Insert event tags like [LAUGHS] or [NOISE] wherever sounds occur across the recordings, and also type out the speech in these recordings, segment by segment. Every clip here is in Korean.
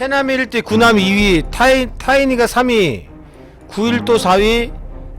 캐나미 1대 구남 2위 타이, 타이니가 3위 9일도 4위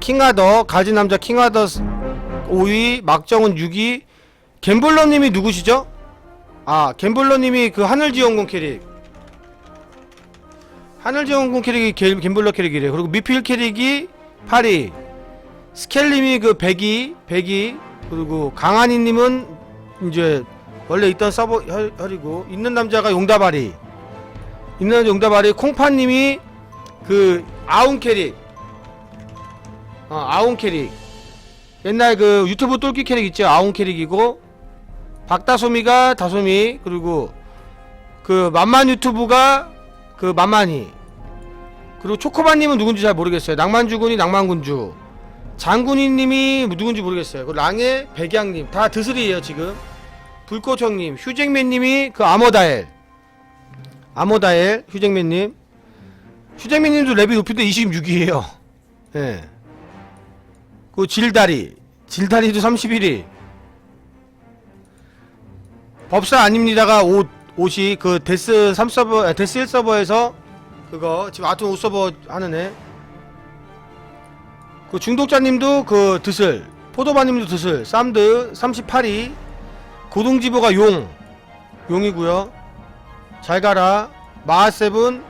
킹하더 가지남자 킹하더 5위 막정은 6위. 갬블러님이 누구시죠? 아 갬블러님이 그 하늘지원군 캐릭. 하늘지원군 캐릭이 갬- 갬블러 캐릭이래 그리고 미필 캐릭이 8위. 스켈님이 그 100위 100위. 그리고 강한이님은 이제 원래 있던 서버 혈- 혈이고 있는 남자가 용다발이 있는 용다발이 콩파님이 그 아웅 캐릭. 어 아웅 캐릭. 옛날 그 유튜브 똘끼 캐릭 있죠? 아웅 캐릭이고. 박다솜이가 다솜이 그리고 그 만만 유튜브가 그 만만이. 그리고 초코바님은 누군지 잘 모르겠어요. 낭만주군이 낭만군주. 장군이님이 누군지 모르겠어요. 그 랑의 백양님. 다 드슬이에요 지금. 불꽃형님 휴잭맨님이 그 아머다엘 아머다엘 휴잭맨님. 휴잭맨님도 랩이 높인데 26이에요. 예. 그 질다리. 질다리도 31위 법사 아닙니다가 옷 옷이 그 데스 3 서버 아, 데스 1 서버에서 그거 지금 아톰 5서버 하는 애. 그 중독자님도 그 드슬 포도바님도 드슬 쌈드 38위 고동지보가 용 용이고요 잘 가라. 마하세븐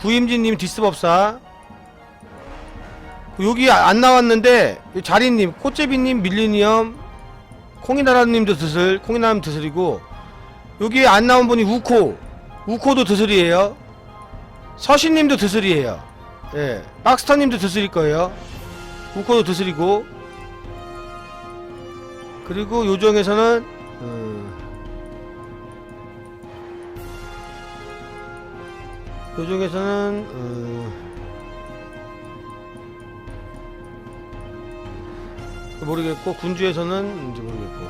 구임진님 디스법사. 그 여기 아- 안 나왔는데 이 자리님 꽃제비님 밀리니엄 콩이나라님도 드슬 콩이나라님 드슬이고 여기 안 나온 분이 우코. 우코도 드슬이에요. 서신님도 드슬이에요. 예 박스터님도 드슬일 거예요. 우코도 드슬이고. 그리고 요정에서는 음, 요정에서는 음, 모르겠고 군주에서는 이제 모르겠고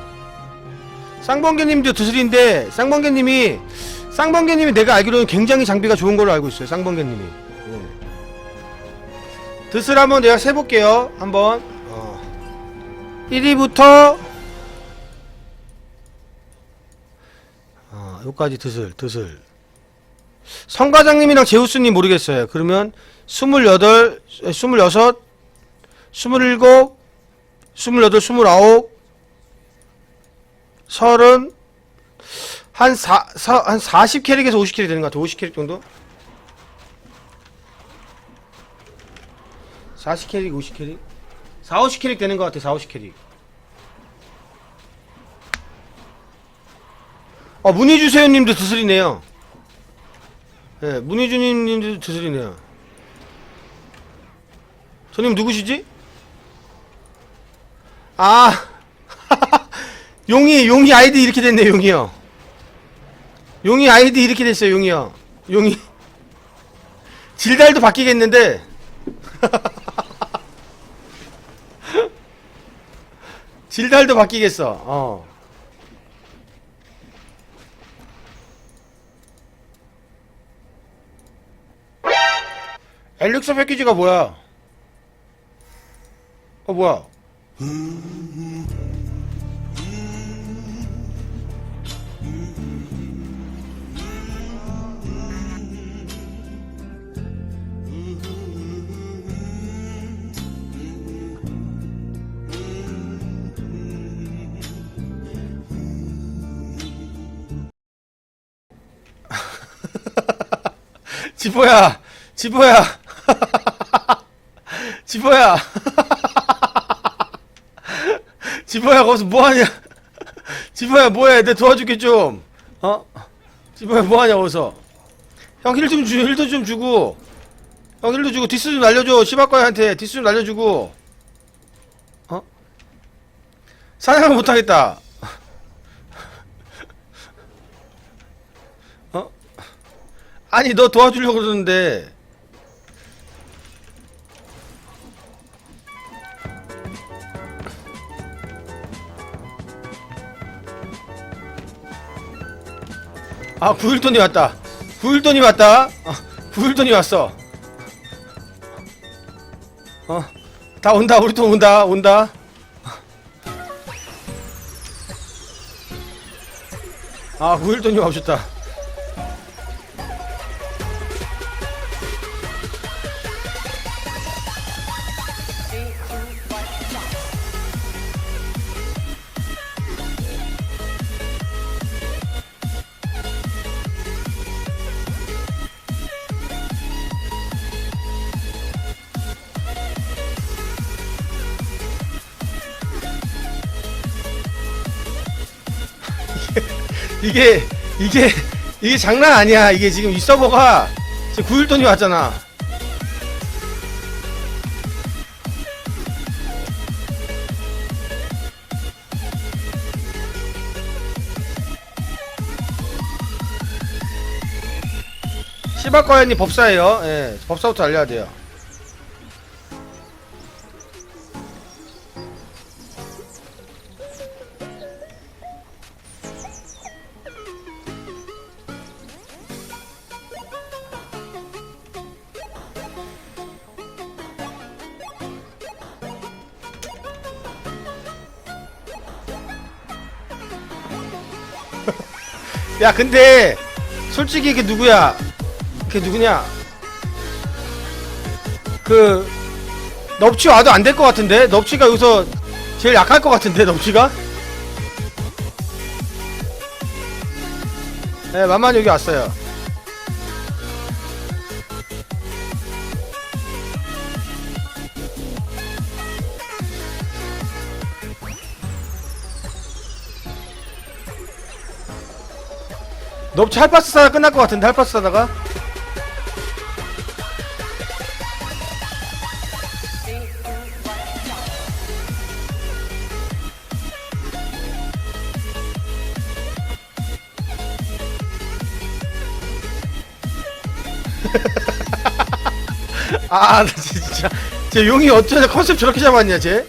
쌍번개님도 드슬인데 쌍번개님이 쌍번개님이 내가 알기로는 굉장히 장비가 좋은 걸로 알고 있어요 쌍번개님이 예. 드슬 한번 내가 세볼게요 한번 어. 1위부터 아 요까지 드슬 드슬 성과장님이랑 제우스님 모르겠어요 그러면 28 26 27 스물여덟, 스물아홉, 서른, 한 사, 사, 한 40캐릭에서 50캐릭 되는 것 같아. 50캐릭 정도? 40캐릭, 50캐릭? 4, 50캐릭 되는 것 같아. 4, 50캐릭. 어, 문희주세요 님도 드슬이네요. 예, 네, 문희주님 님도 드슬이네요. 저님 누구시지? 아 [LAUGHS] 용이 용이 아이디 이렇게 됐네 용이요. 용이 아이디 이렇게 됐어요 용이요. 용이. 질달도 바뀌겠는데. [LAUGHS] 질달도 바뀌겠어 어 엘릭서 패키지가 뭐야? 어 뭐야? [LAUGHS] 지보야, 지보야, [LAUGHS] 지보야, [LAUGHS] 지보야 거기서 뭐하냐? [LAUGHS] 지보야 뭐해? 내 도와줄게 좀. 어? 지보야 뭐하냐 거기서? 형 힐 좀 주, 힐도 좀 주고, 형 힐도 주고 디스 좀 날려줘. 시바과한테 디스 좀 날려주고. 어? 사냥을 못하겠다. 어? 아니 너 도와주려고 그러는데 아 구일돈이 왔다. 구일돈이 왔다. 아, 구일돈이 왔어. 어 다 온다. 우리 돈 온다. 온다. 아 구일돈이 오셨다 이게 이게 이게 장난 아니야. 이게 지금 이 서버가 지금 9일 돈이 왔잖아. 시바과연이 법사예요. 예, 법사부터 알려야 돼요. 야, 근데 솔직히 이게 누구야? 걔 누구냐? 그 넙치 와도 안 될 것 같은데 넙치가 여기서 제일 약할 것 같은데 넙치가? 네 만만 여기 왔어요 넙치 할파스 사다 끝날 것 같은데 할파스 사다가 [LAUGHS] 아, 나 진짜. 쟤 용이 어쩌다 컨셉 저렇게 잡았냐, 쟤?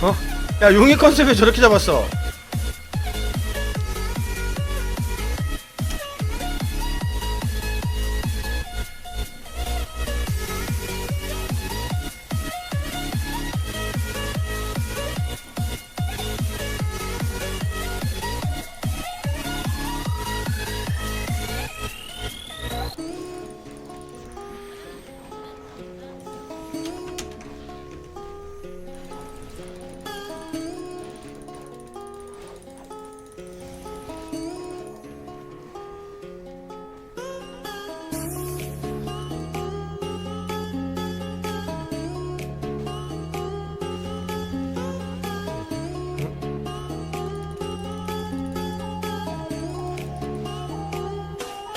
어? 야, 용이 컨셉에 저렇게 잡았어.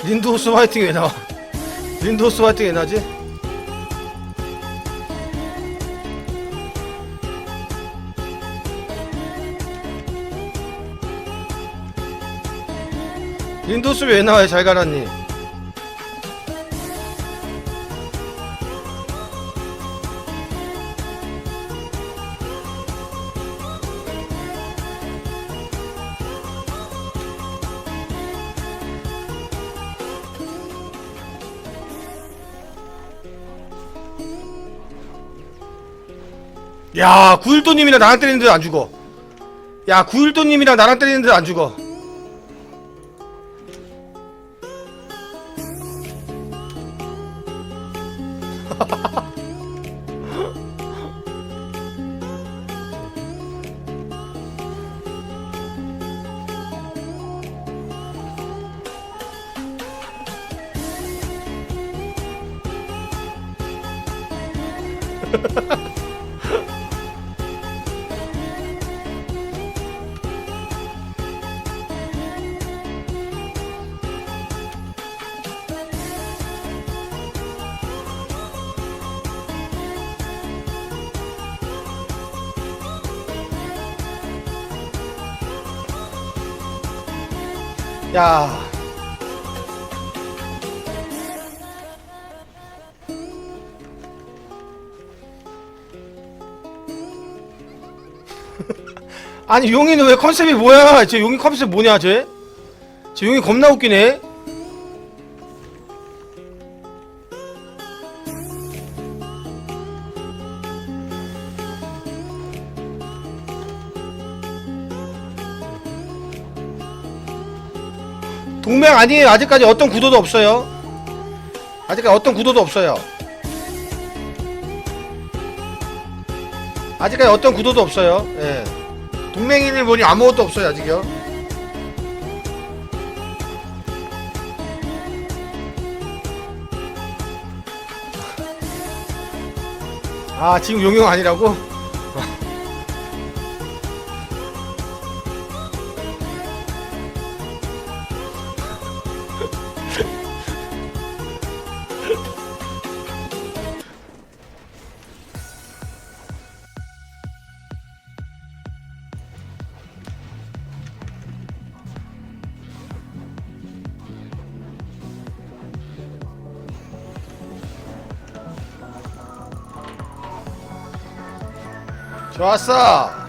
린도우스 화이팅 왜 나와? 린도우스 화이팅 왜 나지? 린도우스 왜 나와요? 잘 가라니. 야, 구일도님이랑 나랑 때리는데 안 죽어. 야, 구일도님이랑 나랑 때리는데 안 죽어. [LAUGHS] 야. [LAUGHS] 아니 용이는 왜 컨셉이 뭐야? 쟤 용이 컨셉 뭐냐 쟤? 쟤 용이 겁나 웃기네. 동맹 아니에요. 아직까지 어떤 구도도 없어요. 아직까지 어떤 구도도 없어요. 아직까지 어떤 구도도 없어요. 예. 동맹인을 보니 아무것도 없어요. 아직요. 아 지금 용용 아니라고? 좋았어